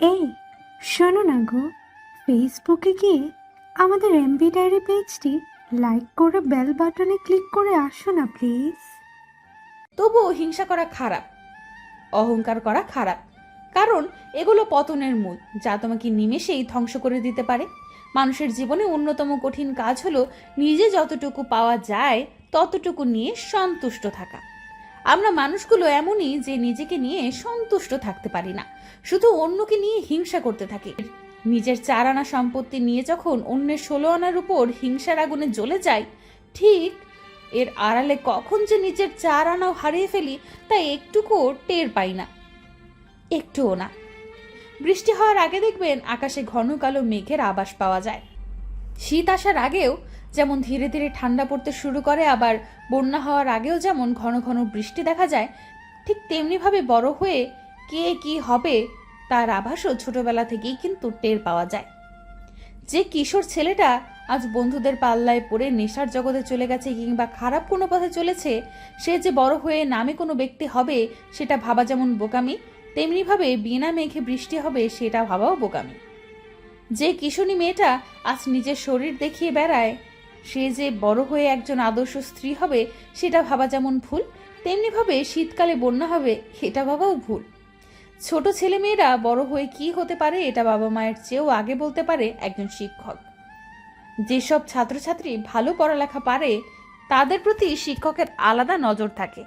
এই, শোনো না গো। ফেসবুকে গিয়ে আমাদের এমবি ডায়েরি পেজটি লাইক করে বেল বাটনে ক্লিক করে আসো না প্লিজ তবুও হিংসা করা খারাপ। অহংকার করা খারাপ। কারণ এগুলো পতনের মূল, যা তোমাকে নিমেষেই ধ্বংস করে দিতে পারে। মানুষের জীবনে অন্যতম কঠিন কাজ হলো নিজে যতটুকু পাওয়া যায়, ততটুকু নিয়ে সন্তুষ্ট থাকা। আমরা মানুষগুলো এমনই যে নিজেকে নিয়ে সন্তুষ্ট থাকতে পারি না। শুধু অন্যকে নিয়ে হিংসা করতে থাকি। নিজের চার আনা সম্পত্তি নিয়ে যখন অন্যের ষোলো আনার উপর হিংসার আগুনে জ্বলে যায়, ঠিক এর আড়ালে কখন যে নিজের চার আনাও হারিয়ে ফেলি তা একটুকুও টের পাই না, একটুও না। বৃষ্টি হওয়ার আগে দেখবেন আকাশে ঘন কালো মেঘের আবাস পাওয়া যায়। শীত আসার আগেও যেমন ধীরে ধীরে ঠান্ডা পড়তে শুরু করে, আবার বন্যা হওয়ার আগেও যেমন ঘন ঘন বৃষ্টি দেখা যায়, ঠিক তেমনিভাবে বড় হয়ে কে কি হবে তার আভাসও ছোটবেলা থেকেই কিন্তু টের পাওয়া যায়। যে কিশোর ছেলেটা আজ বন্ধুদের পাল্লায় পড়ে নেশার জগতে চলে গেছে কিংবা খারাপ কোনো পথে চলেছে, সে যে বড় হয়ে নামে কোনো ব্যক্তি হবে সেটা ভাবা যেমন বোকামি, তেমনিভাবে বিনা মেঘে বৃষ্টি হবে সেটা ভাবাও বোকামি। যে কিশোরী মেয়েটা আজ নিজের শরীর দেখিয়ে বেড়ায়, সে যে বড় হয়ে একজন আদর্শ স্ত্রী হবে, সেটা ভাবা যেমন ভুল তেমনিভাবে শীতকালে বন্যা হবে, এটা ভাবাও ভুল। ছোট ছেলেমেয়েরা বড় হয়ে কি হতে পারে, এটা বাবা মায়ের চেয়েও আগে বলতে পারে একজন শিক্ষক। যেসব ছাত্রছাত্রী ভালো পড়ালেখা পারে, তাদের প্রতি শিক্ষকের আলাদা নজর থাকে।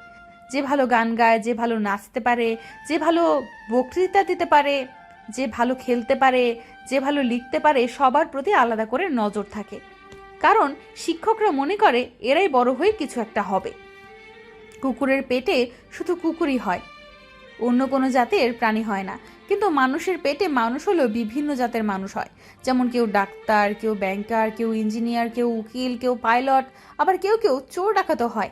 যে ভালো গান গায়, যে ভালো নাচতে পারে, যে ভালো বক্তৃতা দিতে পারে যে ভালো খেলতে পারে, যে ভালো লিখতে পারে, সবার প্রতি আলাদা করে নজর থাকে। কারণ শিক্ষকরা মনে করে, এরাই বড় হয়ে কিছু একটা হবে। কুকুরের পেটে শুধু কুকুরই হয়। অন্য কোনো জাতের প্রাণী হয় না। কিন্তু মানুষের পেটে মানুষ হলেও বিভিন্ন জাতের মানুষ হয়। যেমন কেউ ডাক্তার, কেউ ব্যাংকার কেউ ইঞ্জিনিয়ার কেউ উকিল, কেউ পাইলট আবার কেউ কেউ চোর ডাকাতও হয়।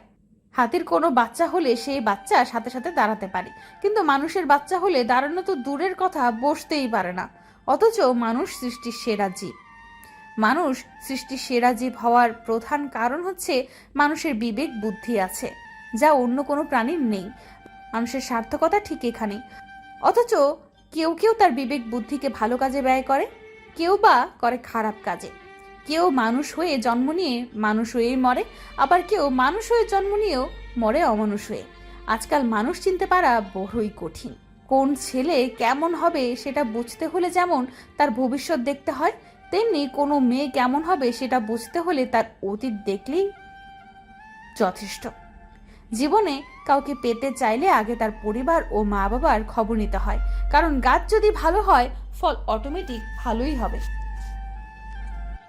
হাতির কোনো বাচ্চা হলে সেই বাচ্চা সাথে সাথে দাঁড়াতে পারে। কিন্তু মানুষের বাচ্চা হলে দাঁড়ানো তো দূরের কথা, বসতেই পারে না। অথচ মানুষ সৃষ্টির সেরা জীব। মানুষ সৃষ্টির সেরা জীব হওয়ার প্রধান কারণ হচ্ছে মানুষের বিবেক, বুদ্ধি আছে, যা অন্য কোনো প্রাণীর নেই। মানুষের সার্থকতা ঠিক এখানে অথচ কেউ কেউ তার বিবেক, বুদ্ধিকে ভালো কাজে ব্যয় করে, কেউ বা করে খারাপ কাজে। কেউ মানুষ হয়ে জন্ম নিয়ে মানুষ হয়েই মরে, আবার কেউ মানুষ হয়ে জন্ম নিয়েও মরে অমানুষ হয়ে। আজকাল মানুষ চিনতে পারা বড়ই কঠিন। কোন ছেলে কেমন হবে সেটা বুঝতে হলে যেমন তার ভবিষ্যৎ দেখতে হয়, তেমনি কোনো মেয়ে কেমন হবে সেটা বুঝতে হলে তার অতীত দেখলেই যথেষ্ট। জীবনে কাউকে পেতে চাইলে আগে তার পরিবার ও মা বাবার খবর নিতে হয়, কারণ গাছ যদি ভালো হয়, ফল অটোমেটিক ভালোই হবে।